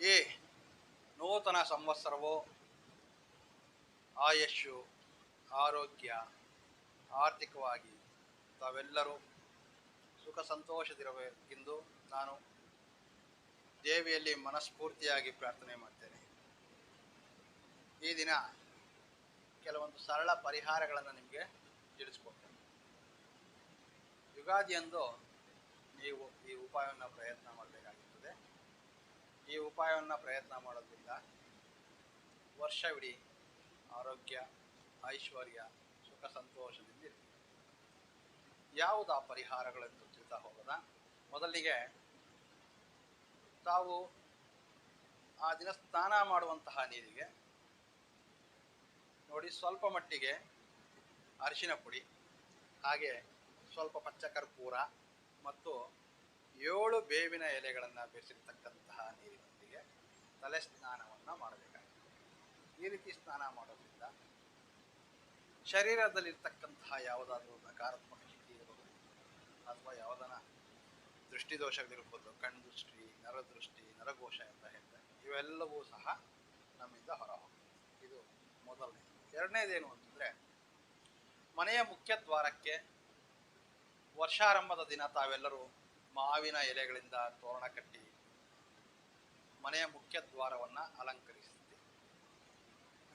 ಈ ನೂತನ ಸಂವತ್ಸರವು? ಆಯಸ್ಸು, ಆರೋಗ್ಯ, ಆರ್ಥಿಕವಾಗಿ ತಾವೆಲ್ಲರೂ ಸುಖ ಸಂತೋಷದಿರಬೇಕೆಂದು ನಾನು ದೇವಿಯಲ್ಲಿ ಮನಸ್ಫೂರ್ತಿಯಾಗಿ ಪ್ರಾರ್ಥನೆ ಮಾಡ್ತೇನೆ. ಈ ದಿನ ಕೆಲವೊಂದು ಸರಳ ಪರಿಹಾರಗಳನ್ನು ನಿಮಗೆ ತಿಳಿಸ್ಕೊಡ್ತೇನೆ. ಯುಗಾದಿಯಂದು ನೀವು ಈ ಉಪಾಯವನ್ನು ಪ್ರಯತ್ನ ಮಾಡಬೇಕಾಗುತ್ತದೆ ಈ ಉಪಾಯವನ್ನು ಪ್ರಯತ್ನ ಮಾಡೋದ್ರಿಂದ ವರ್ಷವಿಡೀ ಆರೋಗ್ಯ, ಐಶ್ವರ್ಯ, ಸುಖ ಸಂತೋಷದಿಂದ ಇರ್ತೀವಿ ಯಾವುದು ಆ ಪರಿಹಾರಗಳೆಂದು ತಿಳಿತಾ ಹೋಗೋದ? ಮೊದಲಿಗೆ ತಾವು ಆ ದಿನ ಸ್ನಾನ ಮಾಡುವಂತಹ ನೀರಿಗೆ ನೋಡಿ ಸ್ವಲ್ಪ ಮಟ್ಟಿಗೆ ಅರಿಶಿನ ಪುಡಿ, ಹಾಗೆ ಸ್ವಲ್ಪ ಪಚ್ಚ ಕರ್ಪೂರ ಮತ್ತು ಏಳು ಬೇವಿನ ಎಲೆಗಳನ್ನು ಬೆರೆಸಿರ್ತಕ್ಕಂತಹ ನೀರಿನೊಂದಿಗೆ ತಲೆ ಸ್ನಾನವನ್ನು ಮಾಡಬೇಕಾಗುತ್ತೆ ಈ ರೀತಿ ಸ್ನಾನ ಮಾಡೋದ್ರಿಂದ ಶರೀರದಲ್ಲಿರ್ತಕ್ಕಂತಹ ಯಾವುದಾದ್ರೂ ನಕಾರಾತ್ಮಕ ಶಕ್ತಿ ಇರಬಹುದು ಅಥವಾ ಯಾವುದನ್ನ ದೃಷ್ಟಿದೋಷಗಳಿರ್ಬೋದು, ಕಣ್ದೃಷ್ಟಿ, ನರದೃಷ್ಟಿ ನರಕೋಶ ಅಂತ ಹೇಳ್ತಾರೆ, ಇವೆಲ್ಲವೂ ಸಹ ನಮ್ಮಿಂದ ಹೊರ ಹೋಗ್ತದೆ ಇದು ಮೊದಲನೇ. ಎರಡನೇದೇನು ಅಂತಂದ್ರೆ, ಮನೆಯ ಮುಖ್ಯ ದ್ವಾರಕ್ಕೆ ವರ್ಷಾರಂಭದ ದಿನ ತಾವೆಲ್ಲರೂ ಮಾವಿನ ಎಲೆಗಳಿಂದ ತೋರಣ ಕಟ್ಟಿ ಮನೆಯ ಮುಖ್ಯ ದ್ವಾರವನ್ನು ಅಲಂಕರಿಸುತ್ತೆ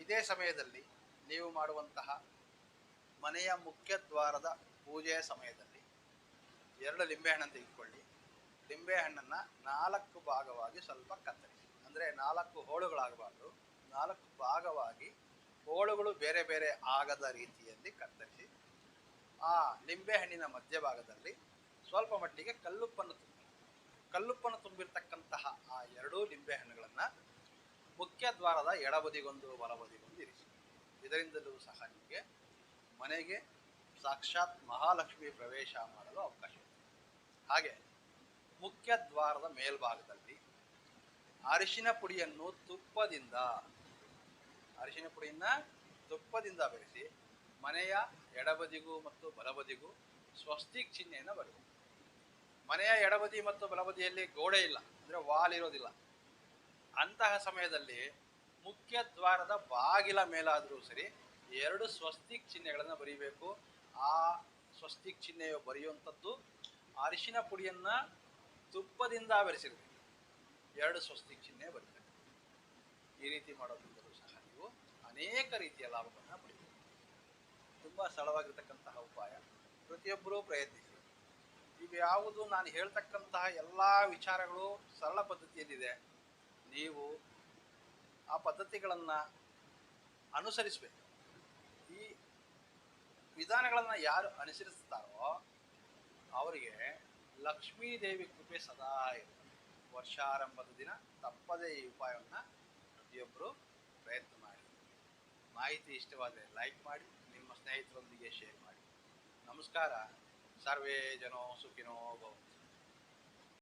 ಇದೇ ಸಮಯದಲ್ಲಿ ನೀವು ಮಾಡುವಂತಹ ಮನೆಯ ಮುಖ್ಯ ದ್ವಾರದ ಪೂಜೆಯ ಸಮಯದಲ್ಲಿ ಎರಡು ಲಿಂಬೆಹಣ್ಣನ್ನು ತೆಗೆದುಕೊಳ್ಳಿ. ಲಿಂಬೆಹಣ್ಣನ್ನು ನಾಲ್ಕು ಭಾಗವಾಗಿ ಸ್ವಲ್ಪ ಕತ್ತರಿಸಿ. ಅಂದರೆ ನಾಲ್ಕು ಹೋಳುಗಳಾಗಬಾರ್ದು. ನಾಲ್ಕು ಭಾಗವಾಗಿ ಹೋಳುಗಳು ಬೇರೆ ಬೇರೆ ಆಗದ ರೀತಿಯಲ್ಲಿ ಕತ್ತರಿಸಿ, ಆ ಲಿಂಬೆಹಣ್ಣಿನ ಮಧ್ಯಭಾಗದಲ್ಲಿ ಸ್ವಲ್ಪ ಮಟ್ಟಿಗೆ ಕಲ್ಲುಪ್ಪನ್ನು ತುಂಬಿ. ಕಲ್ಲುಪ್ಪನ್ನು ತುಂಬಿರ್ತಕ್ಕಂತಹ ಆ ಎರಡೂ ಲಿಂಬೆಹಣ್ಣುಗಳನ್ನು ಮುಖ್ಯ ದ್ವಾರದ ಎಡಬದಿಗೊಂದು ಬಲಬದಿಗೊಂದು ಇರಿಸಿ. ಇದರಿಂದಲೂ ಸಹ ನಿಮಗೆ ಮನೆಗೆ ಸಾಕ್ಷಾತ್ ಮಹಾಲಕ್ಷ್ಮಿ ಪ್ರವೇಶ ಮಾಡಲು ಅವಕಾಶ ಹಾಗೆ ಮುಖ್ಯ ದ್ವಾರದ ಮೇಲ್ಭಾಗದಲ್ಲಿ ಅರಿಶಿನ ಪುಡಿಯನ್ನು ತುಪ್ಪದಿಂದ, ಅರಿಶಿನ ಪುಡಿಯನ್ನ ತುಪ್ಪದಿಂದ ಬೆರೆಸಿ ಮನೆಯ ಎಡಬದಿಗೂ ಮತ್ತು ಬಲಬದಿಗೂ ಸ್ವಸ್ತಿಕ್ ಚಿಹ್ನೆಯನ್ನು ಬರೆದು. ಮನೆಯ ಎಡಬದಿ ಮತ್ತು ಬಲಬದಿಯಲ್ಲಿ ಗೋಡೆ ಇಲ್ಲ, ಅಂದರೆ ವಾಲ್ ಇರೋದಿಲ್ಲ. ಅಂತಹ ಸಮಯದಲ್ಲಿ ಮುಖ್ಯ ದ್ವಾರದ ಬಾಗಿಲ ಮೇಲಾದರೂ ಸರಿ ಎರಡು ಸ್ವಸ್ತಿಕ್ ಚಿಹ್ನೆಗಳನ್ನು ಬರೀಬೇಕು. ಆ ಸ್ವಸ್ತಿಕ್ ಚಿಹ್ನೆಯು ಬರೆಯುವಂಥದ್ದು ಅರಿಶಿನ ಪುಡಿಯನ್ನ ತುಪ್ಪದಿಂದ ಬೆರೆಸಿರ್ಬೇಕು. ಎರಡು ಸ್ವಸ್ತಿಕ್ ಚಿಹ್ನೆ ಬರೀಬೇಕು. ಈ ರೀತಿ ಮಾಡೋದ್ರಿಂದಲೂ ಸಹ ನೀವು ಅನೇಕ ರೀತಿಯ ಲಾಭವನ್ನು ಪಡಿಬೇಕು ತುಂಬ ಸರಳವಾಗಿರ್ತಕ್ಕಂತಹ ಉಪಾಯ. ಪ್ರತಿಯೊಬ್ಬರೂ ಪ್ರಯತ್ನಿಸಿ. ಇವು ಯಾವುದು ನಾನು ಹೇಳ್ತಕ್ಕಂತಹ ಎಲ್ಲ ವಿಚಾರಗಳು ಸರಳ ಪದ್ಧತಿಯಲ್ಲಿದೆ. ನೀವು ಆ ಪದ್ಧತಿಗಳನ್ನು ಅನುಸರಿಸಬೇಕು. ಈ ವಿಧಾನಗಳನ್ನು ಯಾರು ಅನುಸರಿಸ್ತಾರೋ ಅವರಿಗೆ ಲಕ್ಷ್ಮೀ ದೇವಿ ಕೃಪೆ ಸದಾ ಇರುತ್ತೆ. ವರ್ಷಾರಂಭದ ದಿನ ತಪ್ಪದೇ ಈ ಉಪಾಯವನ್ನು ಪ್ರತಿಯೊಬ್ಬರು ಪ್ರಯತ್ನ ಮಾಡಿ. ಮಾಹಿತಿ ಇಷ್ಟವಾದರೆ ಲೈಕ್ ಮಾಡಿ, ನಿಮ್ಮ ಸ್ನೇಹಿತರೊಂದಿಗೆ ಶೇರ್ ಮಾಡಿ. ನಮಸ್ಕಾರ. સર્વે જનો સુખીનો ભવતુ